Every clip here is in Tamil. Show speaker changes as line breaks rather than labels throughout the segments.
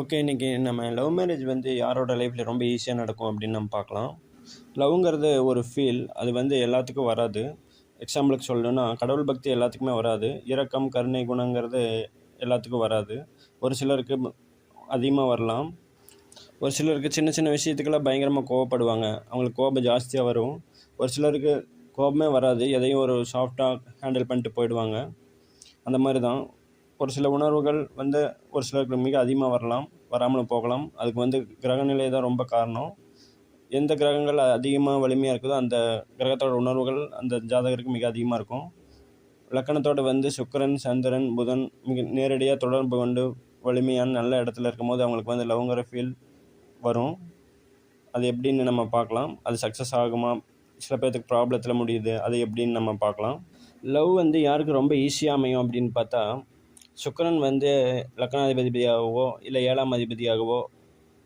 ஓகே இன்றைக்கி நம்ம லவ் மேரேஜ் வந்து யாரோட லைஃப்பில் ரொம்ப ஈஸியாக நடக்கும் அப்படின்னு நம்ம பார்க்கலாம். லவ்ங்கிறது ஒரு ஃபீல் அது வந்து எல்லாத்துக்கும் வராது. எக்ஸாம்பிளுக்கு சொல்லணும்னா கடவுள் பக்தி எல்லாத்துக்குமே வராது. இரக்கம் கருணை குணங்கிறது எல்லாத்துக்கும் வராது. ஒரு சிலருக்கு அதிகமாக வரலாம். ஒரு சிலருக்கு சின்ன சின்ன விஷயத்துக்கெல்லாம் பயங்கரமாக கோவப்படுவாங்க. அவங்களுக்கு கோபம் ஜாஸ்தியாக வரும். ஒரு சிலருக்கு கோபமே வராது. எதையும் ஒரு சாஃப்டாக ஹேண்டில் பண்ணிட்டு போயிடுவாங்க. அந்த மாதிரி தான் ஒரு சில உணர்வுகள் வந்து ஒரு சிலருக்கு மிக அதிகமாக வரலாம் வராமலும் போகலாம். அதுக்கு வந்து கிரகநிலை தான் ரொம்ப காரணம். எந்த கிரகங்கள் அதிகமாக வலிமையாக இருக்குதோ அந்த கிரகத்தோட உணர்வுகள் அந்த ஜாதகருக்கு மிக அதிகமாக இருக்கும். லக்கணத்தோடு வந்து சுக்கரன் சந்திரன் புதன் மிக நேரடியாக தொடர்பு கொண்டு வலிமையான நல்ல இடத்துல இருக்கும்போது அவங்களுக்கு வந்து லவ்ங்கிற ஃபீல் வரும். அது எப்படின்னு நம்ம பார்க்கலாம். அது சக்ஸஸ் ஆகுமா? சில பேர்த்துக்கு ப்ராப்ளத்தில் முடியுது. அது எப்படின்னு நம்ம பார்க்கலாம். லவ் வந்து யாருக்கு ரொம்ப ஈஸியாக அமையும் அப்படின்னு பார்த்தா சுக்கரன் வந்து லக்னாதிபதியாகவோ இல்லை ஏழாம் அதிபதியாகவோ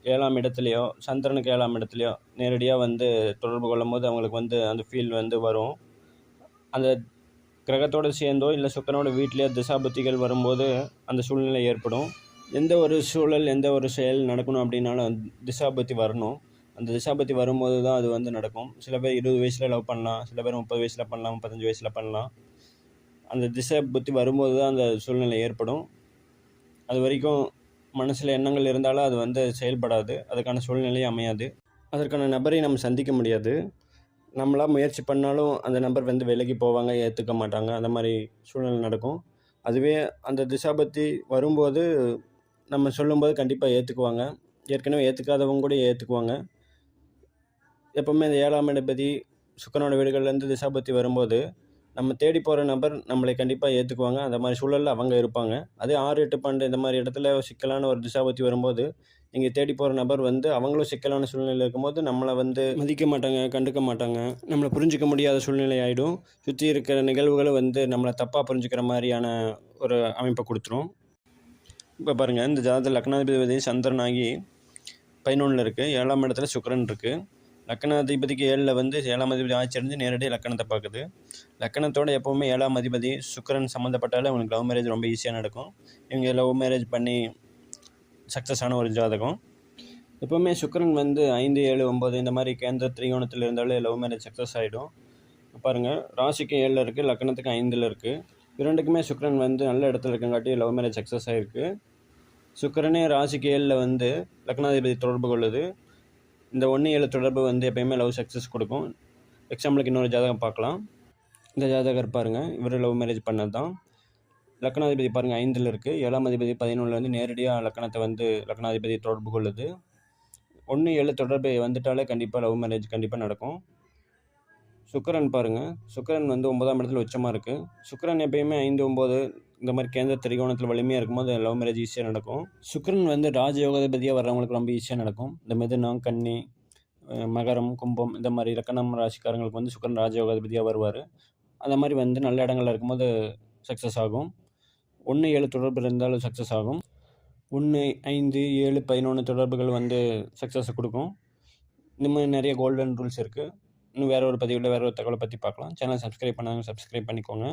ஏழாம் இடத்துலையோ சந்திரனுக்கு ஏழாம் இடத்துலையோ நேரடியாக வந்து தொடர்பு கொள்ளும் போது அவங்களுக்கு வந்து அந்த ஃபீல் வந்து வரும். அந்த கிரகத்தோடு சேர்ந்தோ இல்லை சுக்கரனோட வீட்டிலேயோ திசாபுத்திகள் வரும்போது அந்த சூழ்நிலை ஏற்படும். எந்த ஒரு சூழல் எந்த ஒரு செயல் நடக்கணும் அப்படின்னாலும் திசாபுத்தி வரணும். அந்த திசாபுத்தி வரும்போது தான் அது வந்து நடக்கும். சில பேர் இருபது வயசில் லவ் பண்ணலாம் சில பேர் முப்பது வயசில் பண்ணலாம் முப்பத்தஞ்சு வயசில் பண்ணலாம். அந்த திசை புத்தி வரும்போது தான் அந்த சூழ்நிலை ஏற்படும். அது வரைக்கும் மனசில் எண்ணங்கள் இருந்தாலும் அது வந்து செயல்படாது. அதுக்கான சூழ்நிலையும் அமையாது. அதற்கான நபரை நம்ம சந்திக்க முடியாது. நம்மளாக முயற்சி பண்ணாலும் அந்த நபர் வந்து விலகி போவாங்க ஏற்றுக்க மாட்டாங்க. அந்த மாதிரி சூழ்நிலை நடக்கும். அதுவே அந்த திசாபத்தி வரும்போது நம்ம சொல்லும்போது கண்டிப்பாக ஏற்றுக்குவாங்க ஏற்கனவே ஏற்றுக்காதவங்க கூட ஏற்றுக்குவாங்க எப்போவுமே இந்த ஏழாம் இடபதி சுக்கரனோட வீடுகள்லேருந்து திசாபத்தி வரும்போது நம்ம தேடி போகிற நபர் நம்மளை கண்டிப்பாக ஏற்றுக்குவாங்க அந்த மாதிரி சூழலில் அவங்க இருப்பாங்க. அதே ஆறு எட்டு பன்னெண்டு இந்த மாதிரி இடத்துல சிக்கலான ஒரு திசாபத்தி வரும்போது நீங்கள் தேடி போகிற நபர் வந்து அவங்களும் சிக்கலான சூழ்நிலையில் இருக்கும்போது நம்மளை வந்து மதிக்க மாட்டாங்க கண்டுக்க மாட்டாங்க. நம்மளை புரிஞ்சிக்க முடியாத சூழ்நிலை ஆகிடும் சுற்றி இருக்கிற நிகழ்வுகளை வந்து நம்மளை தப்பாக புரிஞ்சுக்கிற மாதிரியான ஒரு அமைப்பை கொடுத்துரும். இப்போ பாருங்கள் இந்த ஜாதகத்தில் லக்னாதிபதி சந்திரன் ஆகி பதினொன்றில் இருக்குது ஏழாம் இடத்துல சுக்கரன் இருக்குது லக்கணாதிபதிக்கு ஏழில் வந்து ஏழாம் அதிபதி ஆட்சி அடைஞ்சு நேரடியாக லக்கணத்தை பார்க்குது. லக்கணத்தோடு எப்போவுமே ஏழாம் அதிபதி சுக்கரன் சம்மந்தப்பட்டாலே அவங்களுக்கு லவ் மேரேஜ் ரொம்ப ஈஸியாக நடக்கும். இவங்க லவ் மேரேஜ் பண்ணி சக்ஸஸ் ஆன ஒரு ஜாதகம். எப்போவுமே சுக்கரன் வந்து ஐந்து ஏழு ஒம்பது இந்த மாதிரி கேந்திர திரிகோணத்தில் இருந்தாலே லவ் மேரேஜ் சக்ஸஸ் ஆகிடும் பாருங்கள் ராசிக்கு ஏழில் இருக்குது லக்கணத்துக்கு ஐந்தில் இருக்குது இரண்டுக்குமே சுக்கரன் வந்து நல்ல இடத்துல இருக்கங்காட்டி லவ் மேரேஜ் சக்ஸஸ் ஆகிருக்கு சுக்கரனே ராசிக்கு ஏழில் வந்து லக்னாதிபதி தொடர்பு கொள்ளுது. இந்த ஒன்று ஏழு தொடர்பு வந்து எப்பயுமே லவ் சக்ஸஸ் கொடுக்கும். எக்ஸாம்பிளுக்கு இன்னொரு ஜாதகம் பார்க்கலாம். இந்த ஜாதகர் பாருங்கள் இவர் லவ் மேரேஜ் பண்ணது தான் லக்னாதிபதி பாருங்கள் ஐந்தில் இருக்குது ஏழாம் அதிபதி பதினொன்றில் வந்து நேரடியாக லக்கணத்தை வந்து லக்னாதிபதி தொடர்பு கொள்ளுது. ஒன்று ஏழு தொடர்பு வந்துட்டாலே கண்டிப்பாக லவ் மேரேஜ் கண்டிப்பாக நடக்கும். சுக்கரன் பாருங்கள் சுக்கரன் வந்து ஒன்பதாம் இடத்துல உச்சமாக இருக்குது சுக்கரன் எப்பயுமே ஐந்து ஒம்பது இந்த மாதிரி கேந்திர திரிகோணத்தில் வலிமையாக இருக்கும்போது லவ் மேரேஜ் ஈஸியாக நடக்கும். சுக்கரன் வந்து ராஜயோகாதிபதியாக வர்றவங்களுக்கு ரொம்ப ஈஸியாக நடக்கும். இந்த மிதுனம் கன்னி மகரம் கும்பம் இந்த மாதிரி இலக்கணம் ராசிக்காரங்களுக்கு வந்து சுக்கரன் ராஜயோகாதிபதியாக வருவார். அந்த மாதிரி வந்து நல்ல இடங்களில் இருக்கும்போது சக்ஸஸ் ஆகும். ஒன்று ஏழு தொடர்பு இருந்தாலும் சக்ஸஸ் ஆகும். ஒன்று ஐந்து ஏழு பதினொன்று தொடர்புகள் வந்து சக்ஸஸை கொடுக்கும். இந்த மாதிரி நிறைய கோல்டன் ரூல்ஸ் இருக்குது இன்னும் வேறு ஒரு பதிவில் வேறு ஒரு தகவலை பற்றி பார்க்கலாம். சேனல் சப்ஸ்கிரைப் பண்ணாங்க சப்ஸ்கிரைப் பண்ணிக்கோங்க.